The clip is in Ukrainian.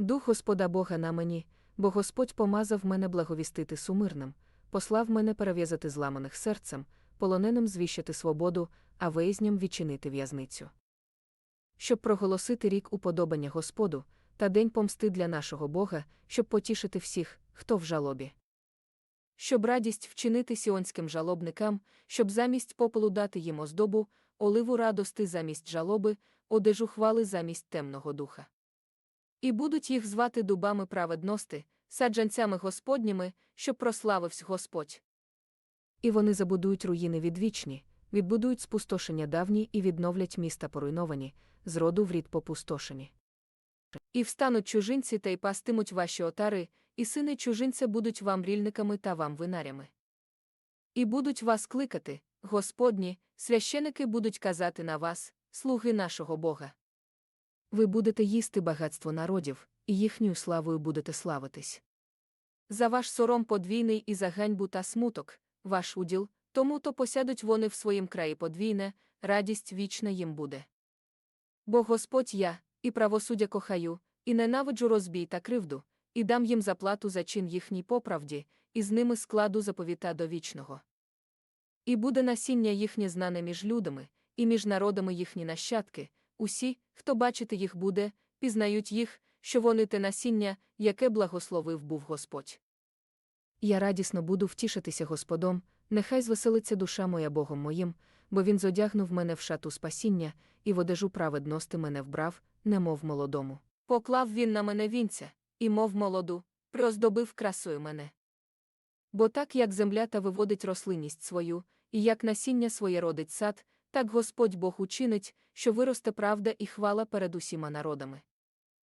Дух Господа Бога на мені, бо Господь помазав мене благовістити сумирним, послав мене перев'язати зламаних серцем, полоненим звіщати свободу, а визням відчинити в'язницю. Щоб проголосити рік уподобання Господу, та день помсти для нашого Бога, щоб потішити всіх, хто в жалобі. Щоб радість вчинити сіонським жалобникам, щоб замість попелу дати їм оздобу, оливу радости замість жалоби, одежу хвали замість темного духа. І будуть їх звати дубами праведності, саджанцями Господніми, щоб прославився Господь. І вони забудують руїни відвічні, відбудують спустошення давні і відновлять міста поруйновані, з роду в рід попустошені. І встануть чужинці та й пастимуть ваші отари, і сини чужинця будуть вам рільниками та вам винарями. І будуть вас кликати, Господні, священики будуть казати на вас, слуги нашого Бога. Ви будете їсти багатство народів, і їхньою славою будете славитись. За ваш сором подвійний і за ганьбу та смуток, ваш уділ, тому то посядуть вони в своїм краї подвійне, радість вічна їм буде. Бо Господь я, і правосуддя кохаю, і ненавиджу розбій та кривду, і дам їм заплату за чин їхній поправді, і з ними складу заповіта до вічного. І буде насіння їхнє знане між людами, і між народами їхні нащадки, усі, хто бачити їх буде, пізнають їх, що вони те насіння, яке благословив був Господь. Я радісно буду втішитися Господом, нехай звеселиться душа моя Богом моїм, бо він зодягнув мене в шату спасіння, і в одежу праведності мене вбрав, немов молодому. Поклав він на мене вінця, і мов молоду, приоздобив красою мене. Бо так як земля та виводить рослинність свою, і як насіння своє родить сад, так Господь Бог учинить, що виросте правда і хвала перед усіма народами.